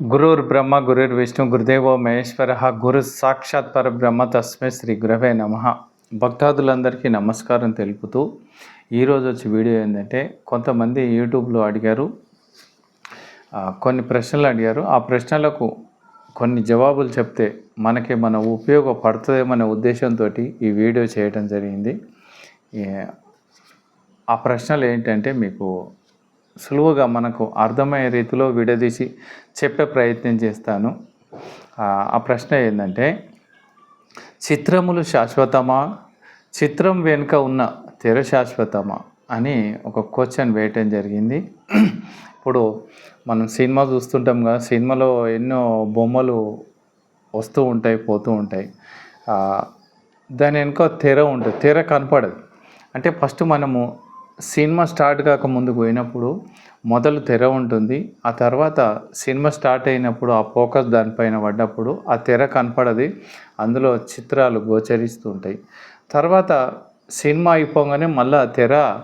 గురుర్ బ్రహ్మ గురుర్ విష్ణు గురుదేవో మహేశ్వర గురు సాక్షాత్ పరబ్రహ్మ తస్మే శ్రీ గురవే నమ. భక్తాదులందరికీ నమస్కారం తెలుపుతూ ఈరోజు వచ్చి వీడియో ఏంటంటే కొంతమంది యూట్యూబ్లో అడిగారు కొన్ని ప్రశ్నలు అడిగారు. ఆ ప్రశ్నలకు కొన్ని జవాబులు చెప్తే మనకి మన ఉపయోగపడుతుందేమనే ఉద్దేశంతో ఈ వీడియో చేయడం జరిగింది. ఆ ప్రశ్నలు ఏంటంటే మీకు సులువుగా మనకు అర్థమయ్యే రీతిలో విడదీసి చెప్పే ప్రయత్నం చేస్తాను. ఆ, ప్రశ్న ఏంటంటే చిత్రములు శాశ్వతమా? చిత్రం వెనుక ఉన్న తెర శాశ్వతమా? అని ఒక క్వశ్చన్ వేయటం జరిగింది. ఇప్పుడు మనం సినిమా చూస్తుంటాం కదా సినిమాలో ఎన్నో బొమ్మలు వస్తూ ఉంటాయి పోతూ ఉంటాయి. దాని వెనుక తెర ఉంటుంది తెర కనపడదు. అంటే ఫస్ట్ మనము సినిమా స్టార్ట్ కాక ముందుకు పోయినప్పుడు మొదలు తెర ఉంటుంది. ఆ తర్వాత సినిమా స్టార్ట్ అయినప్పుడు ఆ ఫోకస్ దానిపైన పడ్డప్పుడు ఆ తెర కనపడది. అందులో చిత్రాలు గోచరిస్తూ ఉంటాయి. తర్వాత సినిమా అయిపోగానే మళ్ళీ ఆ తెర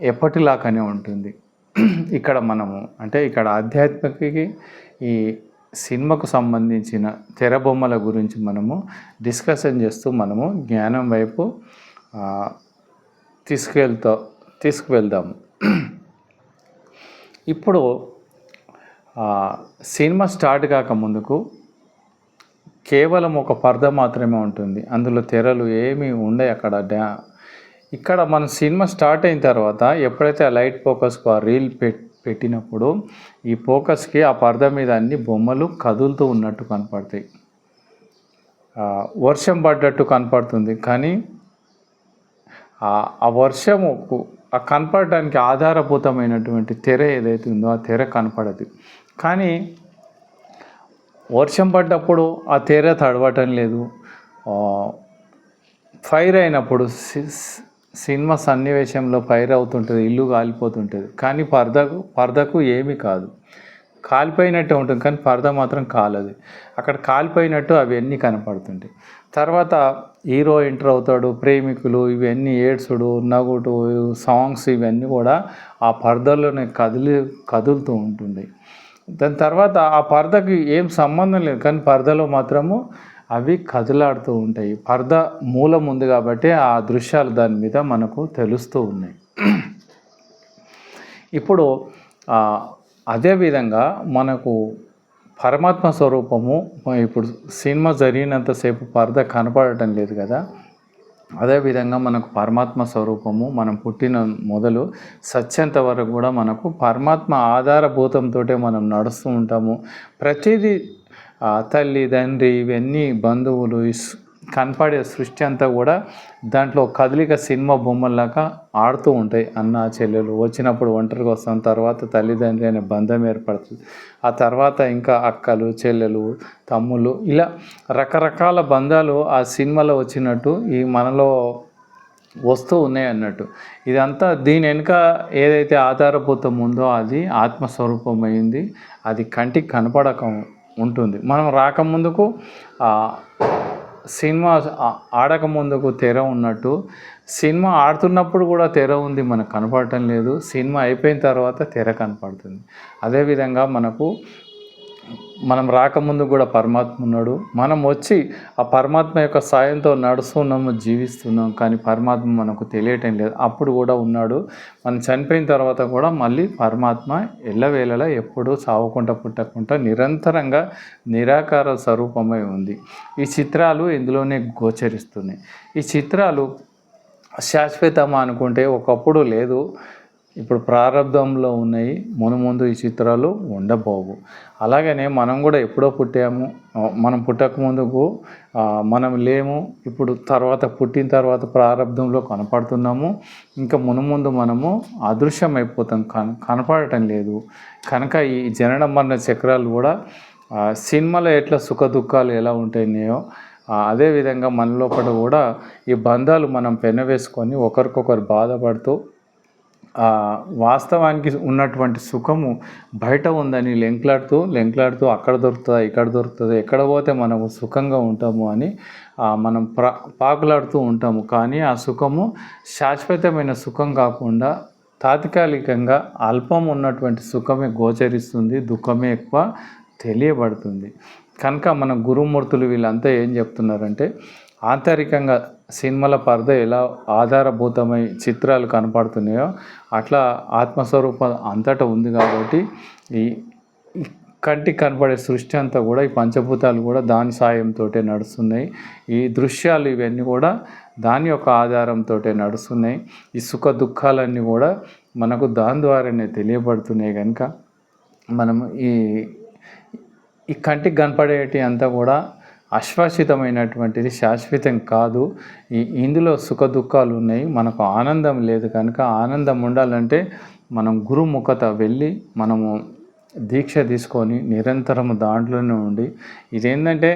ఎప్పటిలాగానే ఉంటుంది. ఇక్కడ మనము అంటే ఇక్కడ ఆధ్యాత్మికకి ఈ సినిమాకు సంబంధించిన తెర బొమ్మల గురించి మనము డిస్కషన్ చేస్తూ మనము జ్ఞానం వైపు తీసుకెళ్తా తీసుకువెళ్దాం. ఇప్పుడు సినిమా స్టార్ట్ కాక ముందుకు కేవలం ఒక పరద మాత్రమే ఉంటుంది. అందులో తెరలు ఏమీ ఉండవు అక్కడ డ్యా ఇక్కడ మన సినిమా స్టార్ట్ అయిన తర్వాత ఎప్పుడైతే ఆ లైట్ ఫోకస్కు ఆ రీల్ పెట్టినప్పుడు ఈ ఫోకస్కి ఆ పర్ద మీద అన్ని బొమ్మలు కదులుతూ ఉన్నట్టు కనపడతాయి. వర్షం పడ్డట్టు కనపడుతుంది. కానీ ఆ- వర్షం వర్షము ఆ కనపడడానికి ఆధారభూతమైనటువంటి తెర ఏదైతే ఉందో ఆ తెర కనపడదు. కానీ వర్షం పడ్డప్పుడు ఆ తెర తడవటం లేదు. ఫైర్ అయినప్పుడు సి- సినిమా సన్నివేశంలో ఫైర్ అవుతుంటుంది ఇల్లు కాలిపోతుంటుంది. కానీ పరదకు పరదకు ఏమీ కాదు. కాలిపోయినట్టు ఉంటుంది కానీ పరద మాత్రం కాలదు. అక్కడ కాలిపోయినట్టు అవన్నీ కనపడుతుంటాయి. తర్వాత హీరో ఎంటర్ అవుతాడు ప్రేమికులు ఇవన్నీ ఏడ్చుడు నగుడు సాంగ్స్ ఇవన్నీ కూడా ఆ పరదలోనే కదిలి కదులుతూ ఉంటుంది. దాని తర్వాత ఆ పర్దకి ఏం సంబంధం లేదు కానీ పరదలో మాత్రము అవి కదలాడుతూ ఉంటాయి. పర్ద మూలం ఉంది కాబట్టి ఆ దృశ్యాలు దాని మీద మనకు తెలుస్తూ ఉన్నాయి. ఇప్పుడు అదే అదేవిధంగా మనకు పరమాత్మ స్వరూపము ఇప్పుడు సినిమా జరిగినంతసేపు పరద కనపడటం లేదు కదా. అదేవిధంగా మనకు పరమాత్మ స్వరూపము మనం పుట్టిన మొదలు సత్యంత వరకు కూడా మనకు పరమాత్మ ఆధారభూతంతో మనం నడుస్తూ ఉంటాము. ప్రతిదీ తల్లి తండ్రి ఇవన్నీ బంధువులు కనపడే సృష్టి అంతా కూడా దాంట్లో కదలిక సినిమా బొమ్మల్లాగా ఆడుతూ ఉంటాయి. అన్న చెల్లెలు వచ్చినప్పుడు ఒంటరికి వస్తాం తర్వాత తల్లిదండ్రి అనే బంధం ఏర్పడుతుంది. ఆ తర్వాత ఇంకా అక్కలు చెల్లెలు తమ్ముళ్ళు ఇలా రకరకాల బంధాలు ఆ సినిమాలో వచ్చినట్టు ఈ మనలో వస్తూ ఉన్నాయి అన్నట్టు. ఇదంతా దీని వెనుక ఏదైతే ఆధారభూతం ఉందో అది ఆత్మస్వరూపమైంది. అది కంటికి కనపడక ఉంటుంది. మనం రాకముందుకు సినిమా ఆడక ముందుకు తెర ఉన్నట్టు. సినిమా ఆడుతున్నప్పుడు కూడా తెర ఉంది మనకు కనపడటం లేదు. సినిమా అయిపోయిన తర్వాత తెర కనపడుతుంది. అదేవిధంగా మనకు మనం రాకముందు కూడా పరమాత్మ ఉన్నాడు. మనం వచ్చి ఆ పరమాత్మ యొక్క సాయంతో నడుస్తున్నాము జీవిస్తున్నాం కానీ పరమాత్మ మనకు తెలియటం లేదు. అప్పుడు కూడా ఉన్నాడు. మనం చనిపోయిన తర్వాత కూడా మళ్ళీ పరమాత్మ ఎల్లవేళలా ఎప్పుడూ చావకుండా పుట్టకుండా నిరంతరంగా నిరాకార స్వరూపమై ఉంది. ఈ చిత్రాలు ఇందులోనే గోచరిస్తున్నాయి. ఈ చిత్రాలు శాశ్వతమా అనుకుంటే ఒకప్పుడు లేదు. ఇప్పుడు ప్రారంభంలో ఉన్నాయి మును ముందు ఈ చిత్రాలు ఉండబోవు. అలాగనే మనం కూడా ఎప్పుడో పుట్టాము మనం పుట్టక ముందుకు మనం లేము ఇప్పుడు తర్వాత పుట్టిన తర్వాత ప్రారంభంలో కనపడుతున్నాము. ఇంకా మును ముందు మనము అదృశ్యం అయిపోతాం కన కనపడటం లేదు. కనుక ఈ జనన మరణ చక్రాలు కూడా సినిమాలో ఎట్లా సుఖ దుఃఖాలు ఎలా ఉంటాయో అదేవిధంగా మన లోపల కూడా ఈ బంధాలు మనం పెనవేసుకొని ఒకరికొకరు బాధపడుతూ వాస్తవానికి ఉన్నటువంటి సుఖము బయట ఉందని లెంక్లాడుతూ లెంక్లాడుతూ అక్కడ దొరుకుతుందా ఇక్కడ దొరుకుతుంది ఎక్కడ పోతే మనము సుఖంగా ఉంటాము అని మనం ప్ర పాకులాడుతూ ఉంటాము. కానీ ఆ సుఖము శాశ్వతమైన సుఖం కాకుండా తాత్కాలికంగా అల్పం ఉన్నటువంటి సుఖమే గోచరిస్తుంది దుఃఖమే ఎక్కువ తెలియబడుతుంది. కనుక మన గురుమూర్తులు వీళ్ళంతా ఏం చెప్తున్నారంటే ఆంతరికంగా సినిమాల పరద ఎలా ఆధారభూతమై చిత్రాలు కనపడుతున్నాయో అట్లా ఆత్మస్వరూపం అంతటా ఉంది కాబట్టి ఈ కంటికి కనపడే సృష్టి అంతా కూడా ఈ పంచభూతాలు కూడా దాని సాయంతో నడుస్తున్నాయి. ఈ దృశ్యాలు ఇవన్నీ కూడా దాని యొక్క ఆధారంతో నడుస్తున్నాయి. ఈ సుఖ దుఃఖాలన్నీ కూడా మనకు దాని ద్వారానే తెలియబడుతున్నాయి కనుక మనం ఈ ఈ కంటికి కనపడేటి అంతా కూడా అశ్వాసితమైనటువంటిది శాశ్వతం కాదు. ఈ ఇందులో సుఖ దుఃఖాలు ఉన్నాయి. మనకు ఆనందం లేదు కనుక ఆనందం ఉండాలంటే మనం గురుముఖత వెళ్ళి మనము దీక్ష తీసుకొని నిరంతరము దాంట్లోనే ఉండి ఇదేంటంటే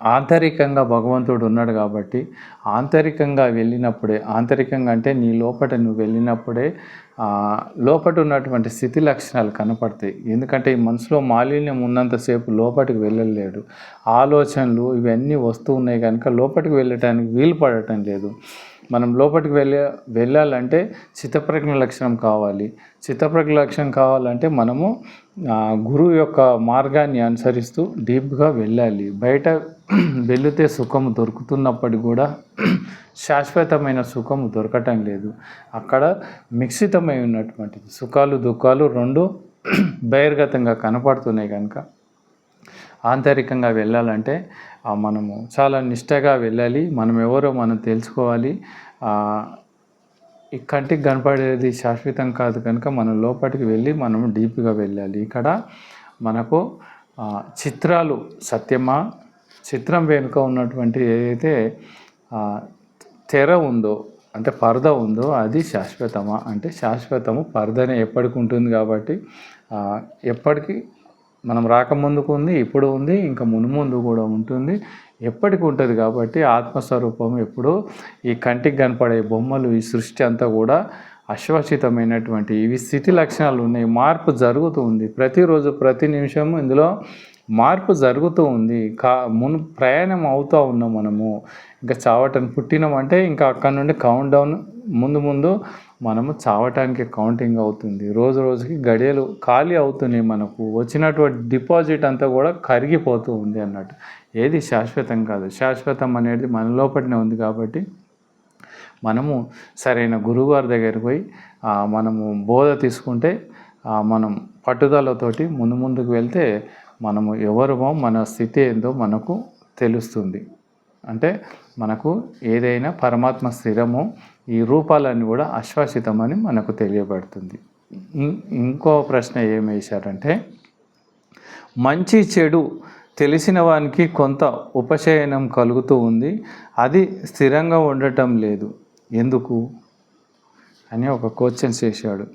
ఆంతరికంగా భగవంతుడు ఉన్నాడు కాబట్టి ఆంతరికంగా వెళ్ళినప్పుడే ఆంతరికంగా అంటే నీ లోపట నువ్వు వెళ్ళినప్పుడే లోపట ఉన్నటువంటి స్థితి లక్షణాలు కనపడతాయి. ఎందుకంటే ఈ మనసులో మాలిన్యం ఉన్నంతసేపు లోపలికి వెళ్ళలేడు. ఆలోచనలు ఇవన్నీ వస్తూ ఉన్నాయి కనుక లోపలికి వెళ్ళటానికి వీలు పడటం లేదు. మనం లోపలికి వెళ్ళే వెళ్ళాలంటే చిత్తప్రజ్ఞ లక్షణం కావాలి. చిత్తప్రజ్ఞ లక్షణం కావాలంటే మనము గురువు యొక్క మార్గాన్ని అనుసరిస్తూ డీప్గా వెళ్ళాలి. బయట వెళితే సుఖము దొరుకుతున్నప్పటికి కూడా శాశ్వతమైన సుఖము దొరకటం లేదు. అక్కడ మిశ్రితమై ఉన్నటువంటిది. సుఖాలు దుఃఖాలు రెండు బహిర్గతంగా కనపడుతున్నాయి కనుక ఆంతరికంగా వెళ్ళాలంటే మనము చాలా నిష్టగా వెళ్ళాలి. మనం ఎవరో మనం తెలుసుకోవాలి. ఆ, ఈ కంటికి కనపడేది శాశ్వతం కాదు కనుక మనం లోపలికి వెళ్ళి మనం డీప్గా వెళ్ళాలి. ఇక్కడ మనకు చిత్రాలు సత్యమా చిత్రం వెనుక ఉన్నటువంటి ఏదైతే తెర ఉందో అంటే పరద ఉందో అది శాశ్వతమా? అంటే శాశ్వతము పరదనే ఎప్పటికి ఉంటుంది కాబట్టి ఎప్పటికీ మనం రాకముందుకు ఉంది ఇప్పుడు ఉంది ఇంకా మునుముందు కూడా ఉంటుంది ఎప్పటికి ఉంటుంది కాబట్టి ఆత్మస్వరూపం ఎప్పుడు ఈ కంటికి కనపడే బొమ్మలు ఈ సృష్టి అంతా కూడా అశ్వసితమైనటువంటి ఇవి స్థితి లక్షణాలు ఉన్నాయి మార్పు జరుగుతూ ఉంది. ప్రతిరోజు ప్రతి నిమిషం ఇందులో మార్పు జరుగుతూ ఉంది. కా మును ప్రయాణం అవుతూ ఉన్నాం మనము. ఇంకా చావటానికి పుట్టినామంటే ఇంకా అక్కడ నుండి కౌంట్ డౌన్ ముందు ముందు మనము చావటానికి కౌంటింగ్ అవుతుంది. రోజు రోజుకి గడియలు ఖాళీ అవుతున్నాయి మనకు. వచ్చినటువంటి డిపాజిట్ అంతా కూడా కరిగిపోతూ ఉంది అన్నట్టు. ఏది శాశ్వతం కాదు. శాశ్వతం అనేది మన లోపలనే ఉంది కాబట్టి మనము సరైన గురువుగారి దగ్గరికి పోయి మనము బోధ తీసుకుంటే మనం పట్టుదలతోటి ముందు ముందుకు వెళ్తే మనము ఎవరమో మన స్థితి ఏందో మనకు తెలుస్తుంది. అంటే మనకు ఏదైనా పరమాత్మ స్థిరమో ఈ రూపాలన్నీ కూడా అశ్వాసితమని మనకు తెలియబడుతుంది. ఇంకో ప్రశ్న ఏం వేశారంటే మంచి చెడు తెలిసిన వానికి కొంత ఉపశయనం కలుగుతూ ఉంది అది స్థిరంగా ఉండటం లేదు. ఎందుకు? అని ఒక క్వశ్చన్స్ చేశాడు.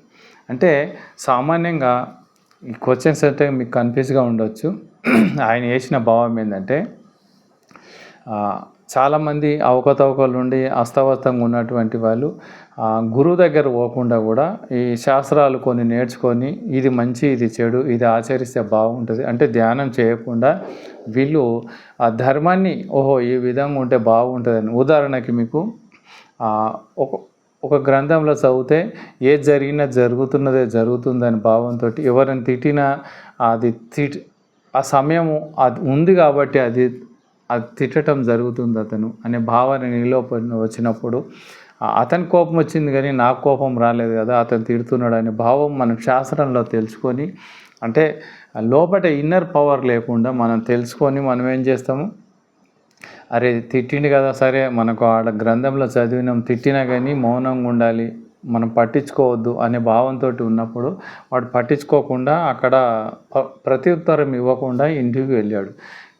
అంటే సామాన్యంగా ఈ క్వశ్చన్స్ అంటే మీకు కన్ఫ్యూజ్గా ఉండొచ్చు. ఆయన వేసిన భావం ఏంటంటే చాలామంది అవకతవకలు నుండి అస్తవ్యస్తంగా ఉన్నటువంటి వాళ్ళు గురువు దగ్గర పోకుండా కూడా ఈ శాస్త్రాలు కొన్ని నేర్చుకొని ఇది మంచి ఇది చెడు ఇది ఆచరిస్తే బాగుంటుంది అంటే ధ్యానం చేయకుండా వీళ్ళు ఆ ధర్మాన్ని ఓహో ఈ విధంగా ఉంటే బాగుంటుందని ఉదాహరణకి మీకు ఒక ఒక గ్రంథంలో చదివితే ఏది జరిగినా జరుగుతున్నదే జరుగుతుందని భావంతో ఎవరిని తిట్టినా అది తిట్ ఆ సమయము అది ఉంది కాబట్టి అది అది తిట్టడం జరుగుతుంది అతను అనే భావన నీలో వచ్చినప్పుడు. అతని కోపం వచ్చింది కానీ నాకు కోపం రాలేదు కదా అతను తిడుతున్నాడు అనే భావం మనం శాస్త్రంలో తెలుసుకొని అంటే లోపల ఇన్నర్ పవర్ లేకుండా మనం తెలుసుకొని మనం ఏం చేస్తాము? అరే తిట్టిండు కదా సరే మనకు ఆడ గ్రంథంలో చదివినాం తిట్టినా కానీ మౌనంగా ఉండాలి మనం పట్టించుకోవద్దు అనే భావంతో ఉన్నప్పుడు వాడు పట్టించుకోకుండా అక్కడ ప్రత్యుత్తరం ఇవ్వకుండా ఇంటికి వెళ్ళాడు.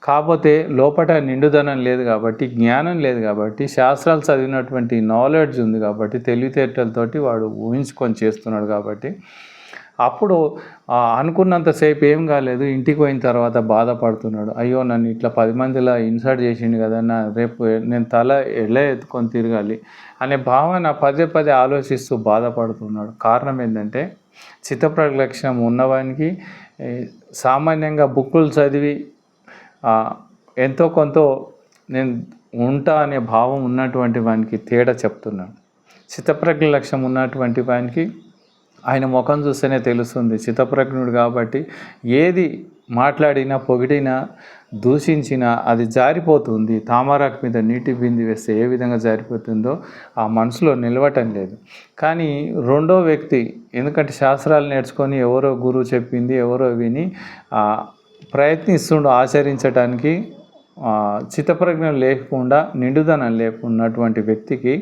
కాకపోతే లోపల నిండుదనం లేదు కాబట్టి జ్ఞానం లేదు కాబట్టి శాస్త్రాలు చదివినటువంటి నాలెడ్జ్ ఉంది కాబట్టి తెలివితేటలతోటి వాడు ఊహించుకొని చేస్తున్నాడు కాబట్టి అప్పుడు అనుకున్నంతసేపు ఏం కాలేదు. ఇంటికి పోయిన తర్వాత బాధపడుతున్నాడు. అయ్యో నన్ను ఇట్లా పది మందిలా ఇన్సర్ట్ చేసిండు కదా నా రేపు నేను తల ఎలా ఎత్తుకొని తిరగాలి అనే భావన పదే పదే ఆలోచిస్తూ బాధపడుతున్నాడు. కారణం ఏంటంటే చిత్తప్రలక్షణం ఉన్నవానికి సామాన్యంగా బుక్కులు చదివి ఎంతో కొంత నేను ఉంటా అనే భావం ఉన్నటువంటి వానికి తేడా చెప్తున్నాను చిత్తప్రజ్ఞ లక్ష్యం ఉన్నటువంటి వానికి ఆయన ముఖం చూస్తేనే తెలుస్తుంది. చిత్తప్రజ్ఞుడు కాబట్టి ఏది మాట్లాడినా పొగిడినా దూషించినా అది జారిపోతుంది. తామరాకు మీద నీటి బింది వేస్తే ఏ విధంగా జారిపోతుందో ఆ మనసులో నిలవటం లేదు. కానీ రెండో వ్యక్తి ఎందుకంటే శాస్త్రాలు నేర్చుకొని ఎవరో గురువు చెప్పింది ఎవరో విని ప్రయత్నిస్తుండో ఆచరించడానికి చిత్తప్రజ్ఞ లేకుండా నిండుదనం లేకున్నటువంటి వ్యక్తికి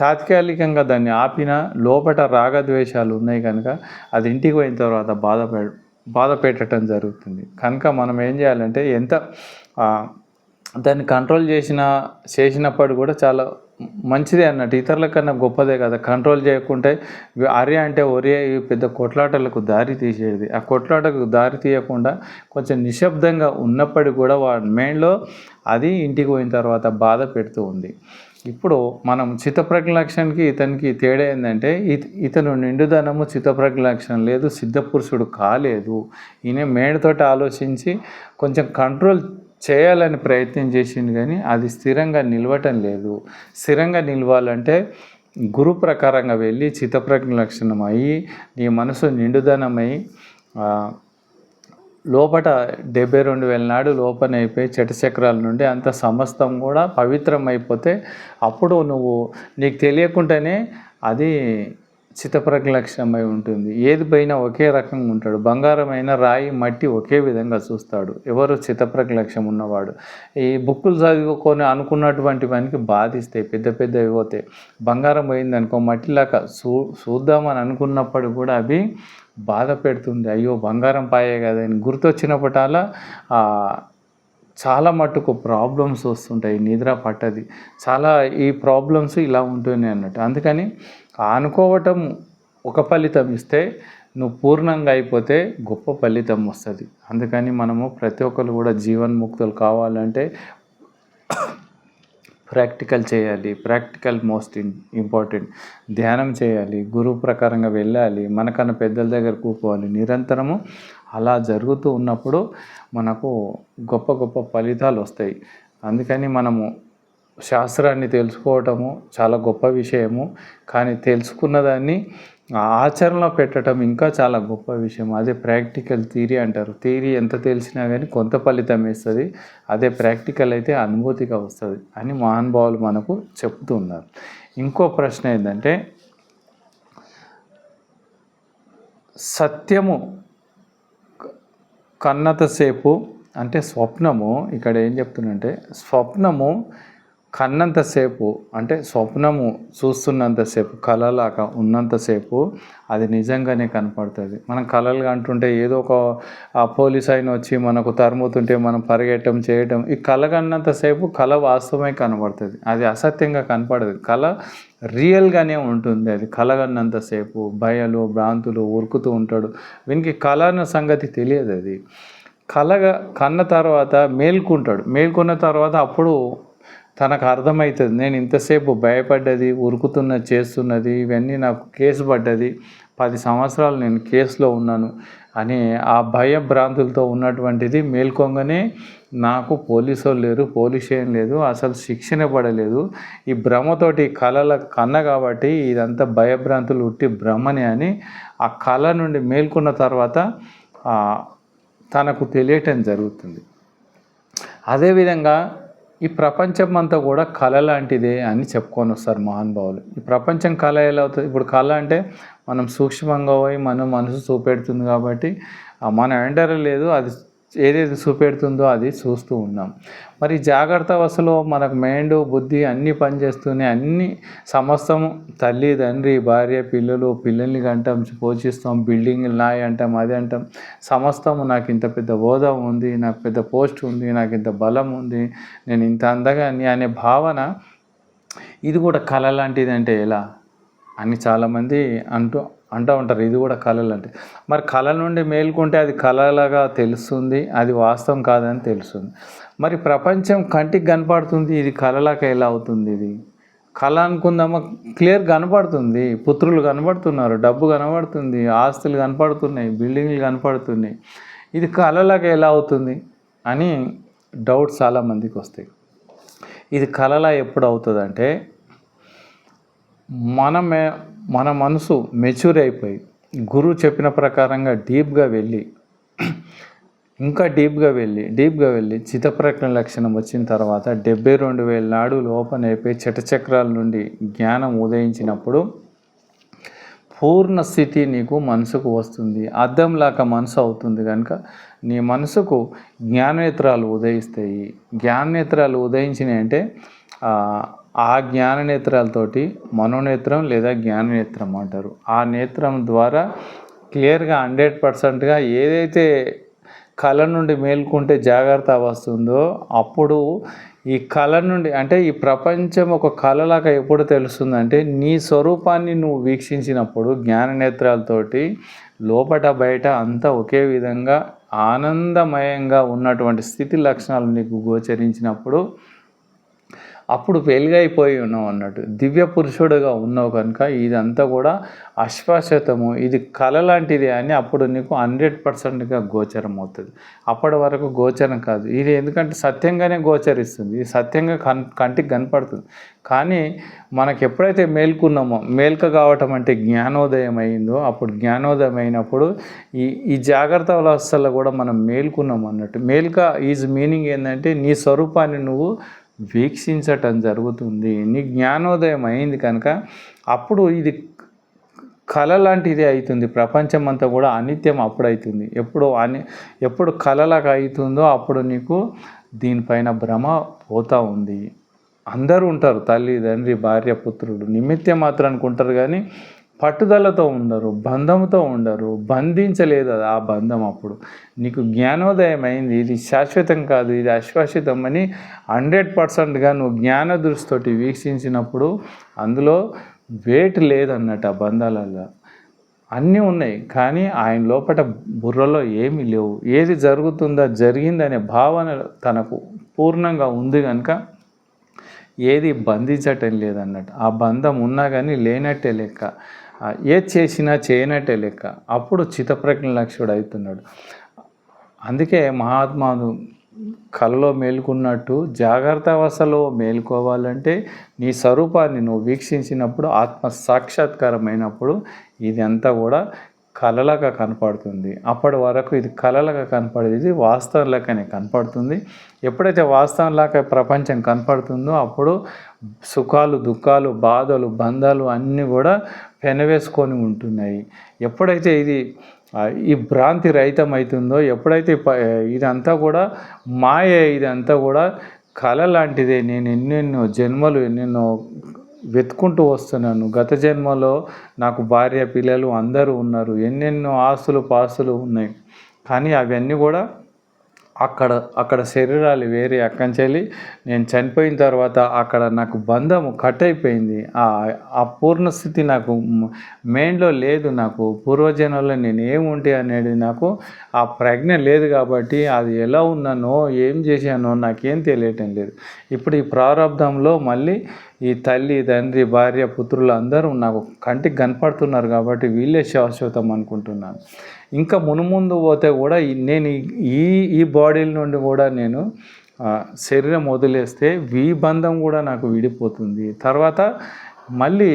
తాత్కాలికంగా దాన్ని ఆపిన లోపట రాగద్వేషాలు ఉన్నాయి కనుక అది ఇంటికి పోయిన తర్వాత బాధపడ బాధ పెట్టడం జరుగుతుంది. కనుక మనం ఏం చేయాలంటే ఎంత దాన్ని కంట్రోల్ చేసిన చేసినప్పుడు కూడా చాలా మంచిదే అన్నట్టు. ఇతరుల కన్నా గొప్పదే కదా. కంట్రోల్ చేయకుంటే అరే అంటే ఒరే పెద్ద కొట్లాటలకు దారి తీసేది. ఆ కొట్లాటకు దారి తీయకుండా కొంచెం నిశ్శబ్దంగా ఉన్నప్పటికీ కూడా వాడి మెయిన్లో అది ఇంటికి పోయిన తర్వాత బాధ పెడుతూ ఉంది. ఇప్పుడు మనం చిత్తప్రజ్ఞ లక్షణానికి ఇతనికి తేడా ఏంటంటే ఇతను నిండుదనము చిత్తప్రజ్ఞ లక్షణం లేదు సిద్ధపురుషుడు కాలేదు. ఈయన మేడతోటి ఆలోచించి కొంచెం కంట్రోల్ చేయాలని ప్రయత్నం చేసింది కానీ అది స్థిరంగా నిలవటం లేదు. స్థిరంగా నిలవాలంటే గురు ప్రకారంగా వెళ్ళి చిత్తప్రజ్ఞ లక్షణం అయ్యి నీ మనసు నిండుదనమై లోపట డెబ్బై రెండు వేల నాడు లోపల అయిపోయి చక్రాల నుండి అంత సమస్తం కూడా పవిత్రం అయిపోతే అప్పుడు నువ్వు నీకు తెలియకుండానే అది చిత్తప్రజ్ఞ ఉంటుంది. ఏది పైన ఒకే రకంగా ఉంటాడు. బంగారమైన రాయి మట్టి ఒకే విధంగా చూస్తాడు. ఎవరు చిత్తప్రజ్ఞ ఉన్నవాడు. ఈ బుక్కులు చదువుకొని అనుకున్నటువంటి వానికి బాధిస్తాయి పెద్ద పెద్దవి పోతాయి. బంగారం పోయింది అనుకో మట్టిలాగా చూ చూద్దామని అనుకున్నప్పుడు కూడా అవి బాధ పెడుతుంది. అయ్యో బంగారం పాయే కదా అని గుర్తొచ్చినప్పటాల చాలా మట్టుకు ప్రాబ్లమ్స్ వస్తుంటాయి నిద్ర పట్టది. చాలా ఈ ప్రాబ్లమ్స్ ఇలా ఉంటున్నాయి అన్నట్టు. అందుకని ఆనుకోవటం ఒక ఫలితం ఇస్తే నువ్వు పూర్ణంగా అయిపోతే గొప్ప ఫలితం వస్తుంది. అందుకని మనము ప్రతి ఒక్కరు కూడా జీవన్ముక్తులు కావాలంటే ప్రాక్టికల్ చేయాలి. Practical most important. ధ్యానం చేయాలి. గురువు ప్రకారంగా వెళ్ళాలి. మనకన్నా పెద్దల దగ్గర కూకోవాలి. నిరంతరము అలా జరుగుతూ ఉన్నప్పుడు మనకు గొప్ప గొప్ప ఫలితాలు వస్తాయి. అందుకని మనము శాస్త్రాన్ని తెలుసుకోవటము చాలా గొప్ప విషయము. కానీ తెలుసుకున్న దాన్ని ఆచరణలో పెట్టడం ఇంకా చాలా గొప్ప విషయం. అదే ప్రాక్టికల్ థీరీ అంటారు. థీరీ ఎంత తెలిసినా కానీ కొంత ఫలితం ఇస్తుంది అదే ప్రాక్టికల్ అయితే అనుభూతిగా వస్తుంది అని మహానుభావులు మనకు చెప్తున్నారు ఇంకో ప్రశ్న ఏంటంటే సత్యము కన్నంతసేపు అంటే స్వప్నము ఇక్కడ ఏం చెప్తున్నంటే స్వప్నము కన్నంతసేపు అంటే స్వప్నము చూస్తున్నంతసేపు కళలాగా ఉన్నంతసేపు అది నిజంగానే కనపడుతుంది. మనం కళలుగా అంటుంటే ఏదో ఒక పోలీస్ ఆయన వచ్చి మనకు తరుముతుంటే మనం పరిగెట్టడం చేయటం ఈ కళ కన్నంతసేపు కళ వాస్తవమే కనబడుతుంది అది అసత్యంగా కనపడదు. కళ రియల్గానే ఉంటుంది అది. కలగన్నంతసేపు భయాలు భ్రాంతులు ఉరుకుతూ ఉంటాడు. వీనికి కళ అన్న సంగతి తెలియదు అది. కలగా కన్న తర్వాత మేల్కుంటాడు. మేల్కొన్న తర్వాత అప్పుడు తనకు అర్థమవుతుంది నేను ఇంతసేపు భయపడ్డది ఉరుకుతున్న చేస్తున్నది ఇవన్నీ నాకు కేసు పడ్డది. పది సంవత్సరాలు నేను కేసులో ఉన్నాను అని ఆ భయ భ్రాంతులతో ఉన్నటువంటిది మేల్కొంగనే నాకు పోలీసు లేరు పోలీస్ ఏం లేదు అసలు శిక్షణ పడలేదు. ఈ భ్రమతోటి కళల కన్న కాబట్టి ఇదంతా భయభ్రాంతులు ఉట్టి భ్రమని అని ఆ కళ నుండి మేల్కొన్న తర్వాత తనకు తెలియటం జరుగుతుంది. అదేవిధంగా ఈ ప్రపంచం అంతా కూడా కళ లాంటిదే అని చెప్పుకొని వస్తారు మహానుభావులు ఈ ప్రపంచం కళ ఎలా అవుతుంది? ఇప్పుడు కళ అంటే మనం సూక్ష్మంగా పోయి మనం మనసు చూపెడుతుంది కాబట్టి మన ఎండర్ లేదు అది ఏదైతే చూపెడుతుందో అది చూస్తూ ఉన్నాం. మరి జాగ్రత్త అవస్థలో మనకు మైండ్ బుద్ధి అన్నీ పనిచేస్తూనే అన్ని సమస్తం తల్లి తండ్రి భార్య పిల్లలు పిల్లల్ని కంటాం పోషిస్తాం బిల్డింగ్లు నాయి అంటాం అది అంటాం. సమస్తము నాకు ఇంత పెద్ద హోదా ఉంది నాకు పెద్ద పోస్ట్ ఉంది నాకు ఇంత బలం ఉంది నేను ఇంత అందగాని అనే భావన ఇది కూడా కళ లాంటిది అంటే ఎలా? అని చాలామంది అంటూ అంటూ ఉంటారు. ఇది కూడా కళలు అంటే. మరి కళ నుండి మేల్కొంటే అది కళలాగా తెలుస్తుంది. అది వాస్తవం కాదని తెలుస్తుంది. మరి ప్రపంచం కంటికి కనపడుతుంది. ఇది కళలాగా ఎలా అవుతుంది ఇది? కళ అనుకుందామా క్లియర్ కనపడుతుంది. పుత్రులు కనపడుతున్నారు. డబ్బు కనపడుతుంది. ఆస్తులు కనపడుతున్నాయి. బిల్డింగ్లు కనపడుతున్నాయి. ఇది కళలాగా ఎలా అవుతుంది అని డౌట్స్ చాలామందికి వస్తాయి. ఇది కళలా ఎప్పుడు అవుతుందంటే మనమే మన మనసు మెచ్యూర్ అయిపోయి గురువు చెప్పిన ప్రకారంగా డీప్గా వెళ్ళి ఇంకా డీప్గా వెళ్ళి డీప్గా వెళ్ళి చిత్తప్రజ్ఞ లక్షణం వచ్చిన తర్వాత డెబ్బై రెండు వేల నాడులు ఓపెన్ అయిపోయి చటచక్రాల నుండి జ్ఞానం ఉదయించినప్పుడు పూర్ణ స్థితి నీకు మనసుకు వస్తుంది. అద్దంలాక మనసు అవుతుంది కనుక నీ మనసుకు జ్ఞానేత్రాలు ఉదయిస్తాయి. జ్ఞానేత్రాలు ఉదయించినాయి అంటే ఆ, జ్ఞాన నేత్రాలతోటి మనోనేత్రం లేదా జ్ఞాననేత్రం అంటారు. ఆ నేత్రం ద్వారా క్లియర్గా హండ్రెడ్ పర్సెంట్గా ఏదైతే కళ నుండి మేల్కుంటే జాగ్రత్త వస్తుందో అప్పుడు ఈ కళ నుండి అంటే ఈ ప్రపంచం ఒక కళలాగా ఎప్పుడు తెలుస్తుందంటే నీ స్వరూపాన్ని నువ్వు వీక్షించినప్పుడు జ్ఞాననేత్రాలతోటి లోపట బయట అంతా ఒకే విధంగా ఆనందమయంగా ఉన్నటువంటి స్థితి లక్షణాలు నీకు గోచరించినప్పుడు అప్పుడు వెలుగైపోయి ఉన్నావు అన్నట్టు. దివ్య పురుషుడుగా ఉన్నావు కనుక ఇదంతా కూడా అశ్వాశ్వతము. ఇది కళ లాంటిది అని అప్పుడు నీకు హండ్రెడ్ పర్సెంట్గా గోచరం అవుతుంది. అప్పటి వరకు గోచరం కాదు. ఇది ఎందుకంటే సత్యంగానే గోచరిస్తుంది. ఇది సత్యంగా కన్ కంటికి కనపడుతుంది. కానీ మనకి ఎప్పుడైతే మేల్కున్నామో మేల్క కావటం అంటే జ్ఞానోదయం అయిందో అప్పుడు జ్ఞానోదయం అయినప్పుడు ఈ ఈ జాగ్రత్త అవస్థల్లో కూడా మనం మేల్కున్నాం అన్నట్టు. మేల్క ఈజ్ మీనింగ్ ఏంటంటే నీ స్వరూపాన్ని నువ్వు వీక్షించటం జరుగుతుంది. నీ జ్ఞానోదయం అయింది కనుక అప్పుడు ఇది కళ లాంటిది అవుతుంది. ప్రపంచం అంతా కూడా అనిత్యం అప్పుడు అవుతుంది ఎప్పుడు అని ఎప్పుడు కళలాగా అవుతుందో అప్పుడు నీకు దీనిపైన భ్రమ పోతూ ఉంది. అందరూ ఉంటారు తల్లి తండ్రి భార్య పుత్రుడు నిమిత్తం మాత్రం అనుకుంటారు కానీ పట్టుదలతో ఉండరు బంధంతో ఉండరు బంధించలేదు అది ఆ బంధం అప్పుడు. నీకు జ్ఞానోదయం అయింది ఇది శాశ్వతం కాదు ఇది అశ్వాశ్వతం అని హండ్రెడ్ పర్సెంట్గా నువ్వు జ్ఞాన దృష్టితోటి వీక్షించినప్పుడు అందులో వేట్ లేదన్నట్టు ఆ బంధాలలో. అన్నీ ఉన్నాయి కానీ ఆయన లోపల బుర్రలో ఏమీ లేవు. ఏది జరుగుతుందో జరిగిందనే భావన తనకు పూర్ణంగా ఉంది కనుక ఏది బంధించటం లేదన్నట్టు. ఆ బంధం ఉన్నా కానీ లేనట్టే లెక్క. ఏది చేసినా చేయనట్టే లెక్క. అప్పుడు చిత్తప్రజ్ఞ లక్ష్యుడు అవుతున్నాడు. అందుకే మహాత్మాను కలలో మేలుకున్నట్టు జాగ్రత్త అవస్థలో మేలుకోవాలంటే నీ స్వరూపాన్ని నువ్వు వీక్షించినప్పుడు ఆత్మ సాక్షాత్కారమైనప్పుడు ఇది అంతా కూడా కలలాగా కనపడుతుంది. అప్పటి వరకు ఇది కలలాగా కనపడేది వాస్తవం లెక్కనే కనపడుతుంది. ఎప్పుడైతే వాస్తవం లాగా ప్రపంచం కనపడుతుందో అప్పుడు సుఖాలు దుఃఖాలు బాధలు బంధాలు అన్నీ కూడా పెనవేసుకొని ఉంటున్నాయి. ఎప్పుడైతే ఇది ఈ భ్రాంతి రహితం అవుతుందో ఎప్పుడైతే ఇదంతా కూడా మాయ ఇదంతా కూడా కళ లాంటిదే. నేను ఎన్నెన్నో జన్మలు ఎన్నెన్నో వెతుకుంటూ వస్తున్నాను. గత జన్మలో నాకు భార్య పిల్లలు అందరూ ఉన్నారు. ఎన్నెన్నో ఆస్తులు పాస్తులు ఉన్నాయి. కానీ అవన్నీ కూడా అక్కడ అక్కడ శరీరాలు వేరే అక్కంచెల్లి నేను చనిపోయిన తర్వాత అక్కడ నాకు బంధము కట్ అయిపోయింది ఆ ఆ పూర్ణ స్థితి నాకు మెయిన్లో లేదు నాకు. పూర్వజనంలో నేను ఏముంటే అనేది నాకు ఆ ప్రజ్ఞ లేదు కాబట్టి అది ఎలా ఉన్నానో ఏం చేశానో నాకేం తెలియటం లేదు. ఇప్పుడు ఈ ప్రారంధంలో మళ్ళీ ఈ తల్లి తండ్రి భార్య పుత్రులు అందరూ నాకు కంటికి కనపడుతున్నారు కాబట్టి వీళ్ళే శాశ్వతం అనుకుంటున్నాను. ఇంకా మునుముందు పోతే కూడా నేను ఈ- ఈ బాడీల నుండి కూడా నేను శరీరం వదిలేస్తే వీ బంధం కూడా నాకు విడిపోతుంది. తర్వాత మళ్ళీ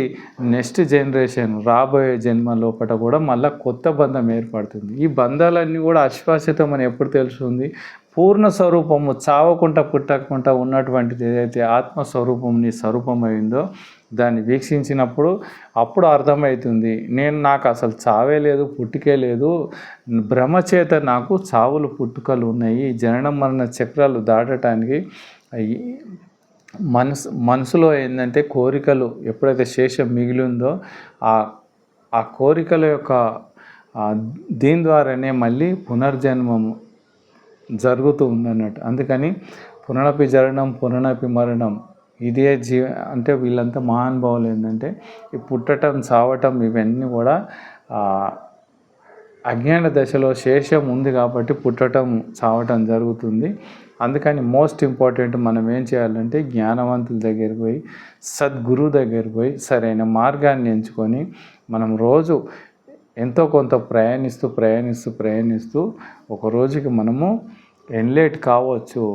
నెక్స్ట్ జనరేషన్ రాబోయే జన్మ లోపల కూడా మళ్ళీ కొత్త బంధం ఏర్పడుతుంది. ఈ బంధాలన్నీ కూడా అశ్వాసితం అని ఎప్పుడు తెలుస్తుంది? పూర్ణ స్వరూపము చావకుండా పుట్టకుండా ఉన్నటువంటిది ఏదైతే ఆత్మస్వరూపం నీ స్వరూపం అయిందో దాన్ని వీక్షించినప్పుడు అప్పుడు అర్థమవుతుంది నేను నాకు అసలు చావే లేదు పుట్టుకే లేదు. భ్రమచేత నాకు చావులు పుట్టుకలు ఉన్నాయి. జనన మరణ చక్రాలు దాటడానికి మనసు మనసులో ఏంటంటే కోరికలు ఎప్పుడైతే శేషం మిగిలిందో ఆ ఆ కోరికల యొక్క దీని ద్వారానే మళ్ళీ పునర్జన్మము జరుగుతూ ఉందన్నట్టు. అందుకని పునరపి జరణం పునరపి మరణం ఇదే జీవ అంటే వీళ్ళంతా మహానుభావులు ఏంటంటే ఈ పుట్టటం చావటం ఇవన్నీ కూడా అజ్ఞాన దశలో శేషం ఉంది కాబట్టి పుట్టటం చావటం జరుగుతుంది. అందుకని మోస్ట్ ఇంపార్టెంట్ మనం ఏం చేయాలంటే జ్ఞానవంతుల దగ్గరికి పోయి సద్గురువు దగ్గరికి పోయి సరైన మార్గాన్ని ఎంచుకొని మనం రోజు ఎంతో కొంత ప్రయాణిస్తూ ప్రయాణిస్తూ ప్రయాణిస్తూ ఒక రోజుకి మనము ఎన్లేట్ కావచ్చు.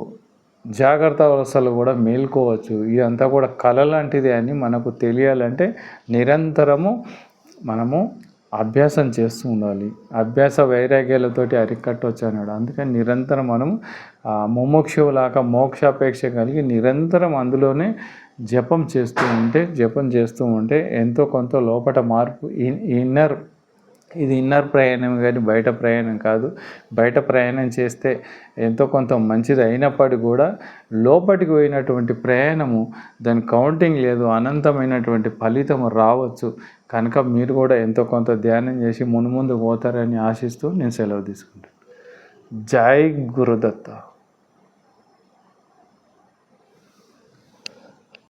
జాగ్రత్త అవస్థలు కూడా మేల్కోవచ్చు. ఇదంతా కూడా కళ లాంటిది అని మనకు తెలియాలంటే నిరంతరము మనము అభ్యాసం చేస్తూ ఉండాలి. అభ్యాస వైరాగ్యాలతోటి అరికట్టవచ్చు అన్నాడు. అందుకని నిరంతరం మనము ఆ, మోక్షాపేక్ష కలిగి నిరంతరం అందులోనే జపం చేస్తూ ఉంటే జపం చేస్తూ ఉంటే ఎంతో కొంత లోపట మార్పు ఇన్ ఇన్నర్ ఇది ఇన్నర్ ప్రయాణం కానీ బయట ప్రయాణం కాదు. బయట ప్రయాణం చేస్తే ఎంతో కొంత మంచిది అయినప్పటికీ కూడా లోపలికి పోయినటువంటి ప్రయాణము దాని కౌంటింగ్ లేదు అనంతమైనటువంటి ఫలితం రావచ్చు. కనుక మీరు కూడా ఎంతో కొంత ధ్యానం చేసి మునుముందు పోతారని ఆశిస్తూ నేను సెలవు తీసుకుంటాను జై గురుదత్త.